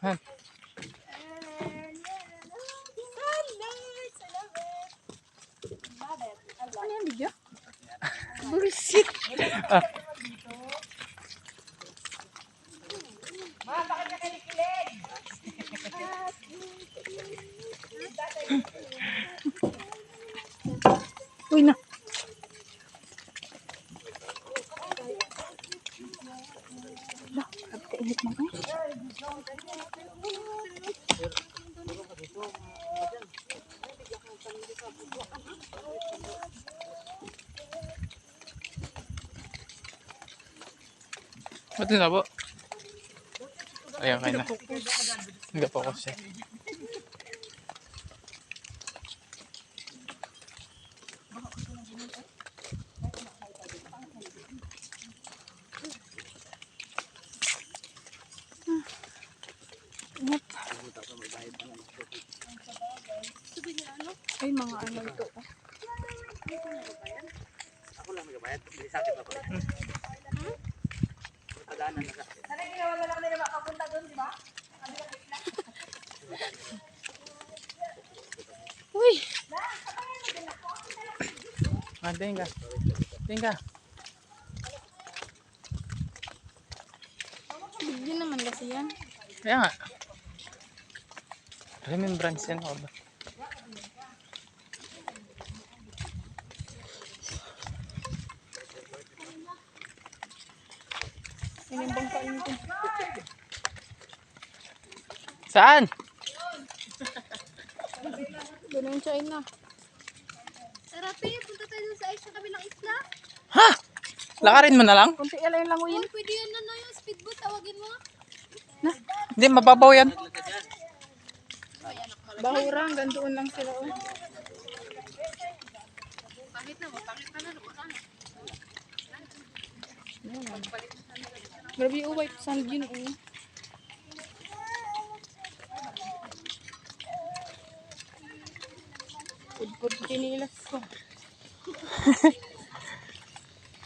Han. Ano yung video? Bullshit. Ah, Uy Ba't na po? Ayan, kain na. Nag-focus siya. Init. Ay, mga ano ito. Ako lang nagabayad. May sakit ako. Pagdaanan na sakit. Uy, Ah, tingin ka. Tingin ka. video naman kasi yan. Kaya nga. Remembrance yan ako ba? Yan yung bang kain ko. Saan? Ganun yung China. Tarapi, punta tayo sa ay sa kabilang isla. Ha? Lakarin mo na lang? Kunti alay lang Oh, yun. pwede yan na no, yung speedboat, tawagin mo. Hindi, mababaw yan. Bahura, hanggang doon lang sila. Oh. Pangit na, mapangit na na, Grabe yung white sand yun. Oh. Pudpud kinilas ko.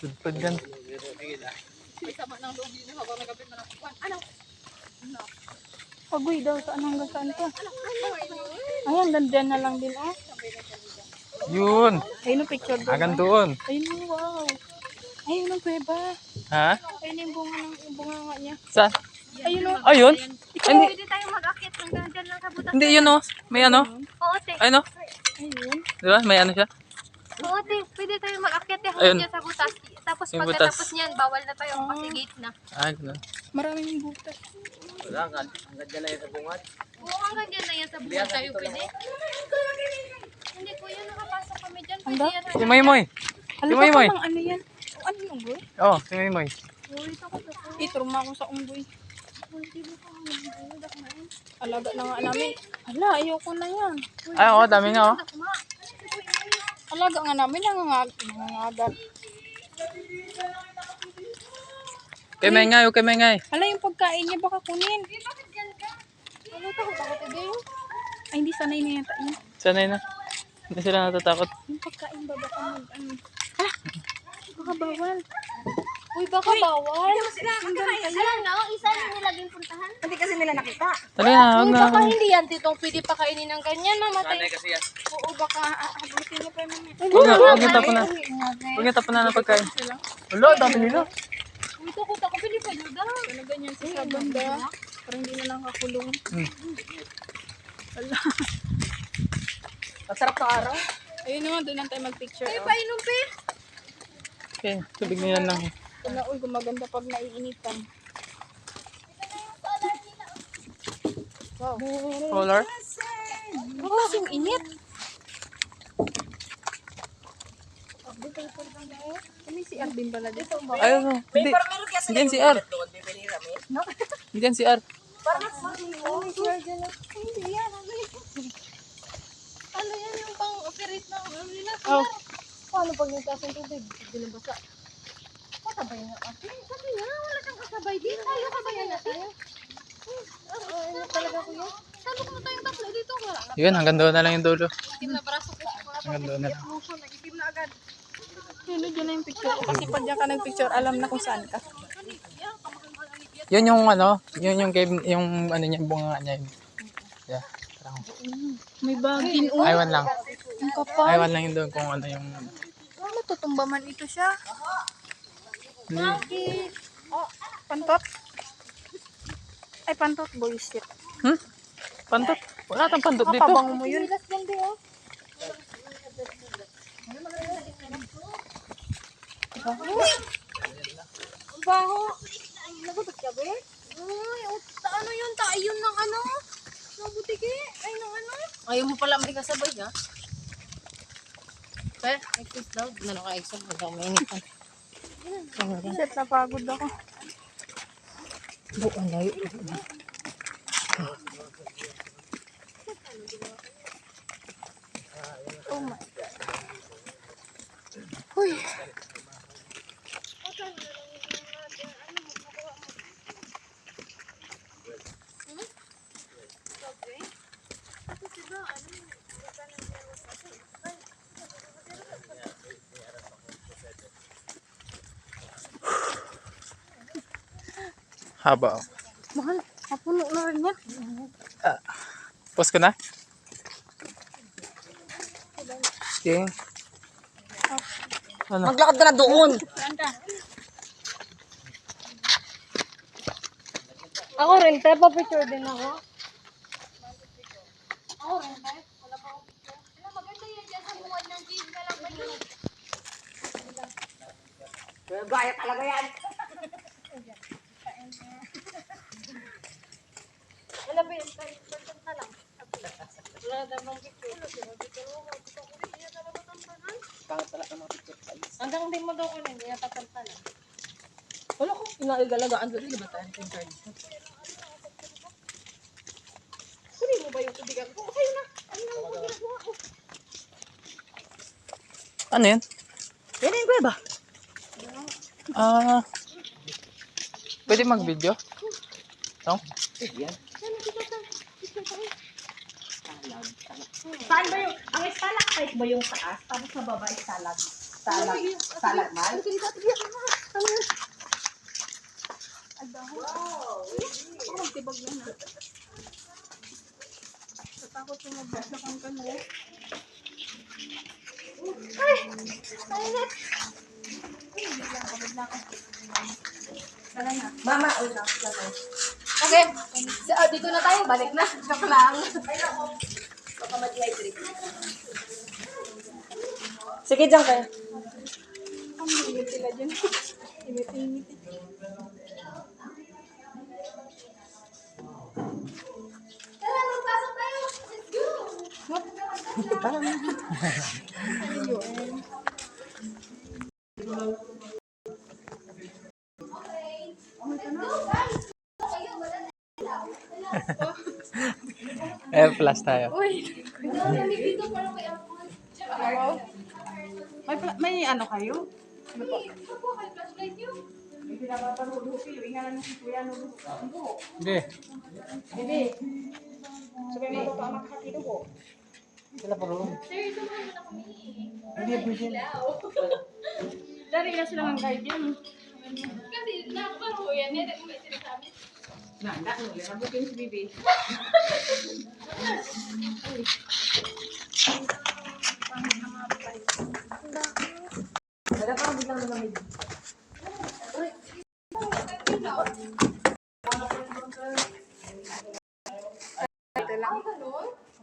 Tudpad yan. May sama ng loob yun habang nagabit na nakukuhan. Ano? Pagoy daw saan hanggang saan ka. Ayan, dandiyan na lang din oh. Yun. Ayun yung picture doon. Agan doon. Ayun wow. Ayun yung kuweba. Ha? Ayun yung bunga ng yung bunga nga niya. Saan? Ayun oh. Ayun? Hindi, Pwede tayo mag-akit hanggang dyan lang sa butas. hindi yun oh. May ano? Oo, te. Ayun oh. Ayun. Di ba? May ano siya? Oo, te. Pwede tayo mag-akit Ayun. hanggang dyan sa butas. Tapos Yung pagkatapos niyan, bawal na tayo kasi gate na. Ah, ganun. Maraming butas. Wala ka. Hanggang dyan lang yung nabungad. Oo, hanggang dyan na yan sa butas tayo pwede. Hindi ko yun, nakapasok kami dyan. Pwede Anda? yan. Si Moy Moy. Alam Moy ka Moy. bang ano yan? Ano yung unggoy? Oh, si Moy Moy. Iturma ako sa unggoy. Alaga na nga namin. Ala, ayoko na yan. Ay, oo, dami nga oh. Alaga nga namin, nangangag nangangagat. Kay may ngay, kay may ngay. Ala, yung pagkain niya baka kunin. Ano ito? Bakit ito yun? Ay, hindi sanay na yata yun. Sanay na. Hindi sila natatakot. Yung pagkain ba baka mag, ano. Ala, baka bawal. Uy, baka bawal. Alam na, isa na nilaging puntahan. Hindi kasi nila nakita. Tali na, huwag Uy, na. baka hindi yan, titong pwede pa kainin ng ganyan, mamatay. Sanay kasi yan. Oo, baka abutin niya pa naman. Huwag na, huwag niyo tapunan. Huwag tapunan ng pagkain. Wala, dami nila. Uy, takot ako, pwede pa yun daw. Ano ganyan sa sa banda. Parang hindi na lang kakulong. Hmm. Ala. Masarap na araw. Ayun naman, doon lang tayo mag-picture. Ay, Oh. painom, pe. Okay, tubig niya lang. Wala, uy, gumaganda pag naiinitan. Wow. Color? Ano kasing init? Kami si Arvin pala dito. Ayun, oh. hindi. Hindi yan si R. Hindi yan si R. Ano yan yung pang-operate ng ano nila? Oh. Paano pag nagtaas ng tubig? Hindi na basa. Kasabay na kasi. Sabi nga, wala kang kasabay din. Tayo kabayan na tayo. Oo, ano talaga kuya? Sabok mo tayong tatlo dito. Wala na. Yun, hanggang doon na lang yung dulo. Itim na braso ko. Hanggang doon na lang. Nagitim na agad. Yun, yun na yung picture. Kasi pag diyan ka nag-picture, alam na kung saan ka. Yun yung ano, yun yung cave, yung ano niya, bunga niya. yun. Yeah. May bagin aywan lang. Ang kapal. Aywan lang yun doon kung ano yung... Oh, matutumba man ito siya. Hindi. Oh, pantot. Ay, pantot, bullshit. Hmm? Pantot? Wala tang pantot dito. Kapabango mo yun. Ang baho. Nagutot ka ba? Uy, ut- ano yun? Ta yun ng ano? Ng butiki? Ay, ng ano? Ayaw mo pala may kasabay, ha? Pe, exit daw. Ano ka exit? Huwag ako mainitan. Shit, napagod ako. Layo. Oh Haba. oh. Mahal, mapuno na rin yan. Post ko na? Okay. Ano? Maglakad ka na doon! Ako rin, te. Pa-picture din ako. Ako rin, te. Wala pa akong picture. Ano, maganda yan dyan sa buwan ng cave na lang ba yun? Gaya talaga yan! Wala ba yun? Person ka lang. Wala namang picture. Hanggang di mo daw ko na, hindi natatanta lang. Wala ko, inaigalagaan doon. Ba tayo yung card? Kunin mo ba yung tubigan ko? Okay na. Ano na ang ginagawa ko? Ano yan? Yan yung kuweba. Ah... pwede mag-video? No? Saan ba yung, ang stalactite ba yung taas? Tapos sa baba is salag. Salag. Salagman? Natakot yung magbasakang ka no. Mama, uy lang. Okay. So, ah, dito na tayo. Balik na. Joke lang. Baka ma-dehydrate. Sige, dyan kayo. Ang hingit sila dyan. Init-init. Tara, magpasok tayo. Let's go. Eh, plus tayo. Parang may. May, pla- may ano kayo? Uy, ako, may flashlight yun. Hindi. Sir, tumahan na kami. Dari na sila ng guide yan. Kasi nakaparo yan. Yan ang may sinasabi.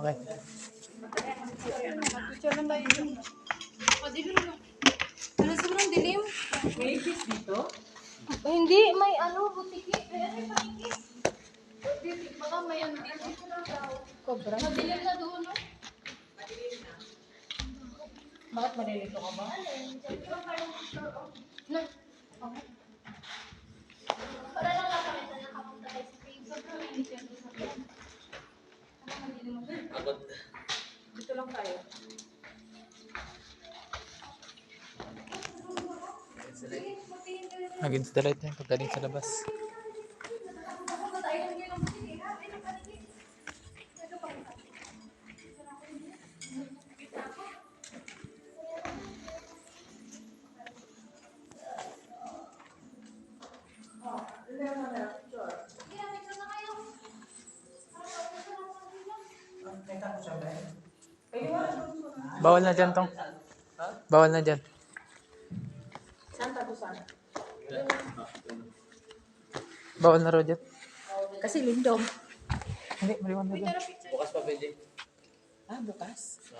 Okay. Picture lang tayo dyan. Madilim na. Ano sobrang dilim? May fish dito? Hindi, may ano, butiki. May ano, paniki. Dito, Baka may ano. Cobra? Madilim na doon, no? Bakit malilito ka ba? Na. Para lang nakakita na kapunta sa cave. Sobrang init yan doon sa mo. Dito lang tayo. Nag-installate niya pagdaling sa labas. Bawal na dyan tong. Bawal na dyan. Bawal na raw dyan. Kasi lindom. Hindi, maliwan na dyan. Bukas pa pwede. Ah, bukas.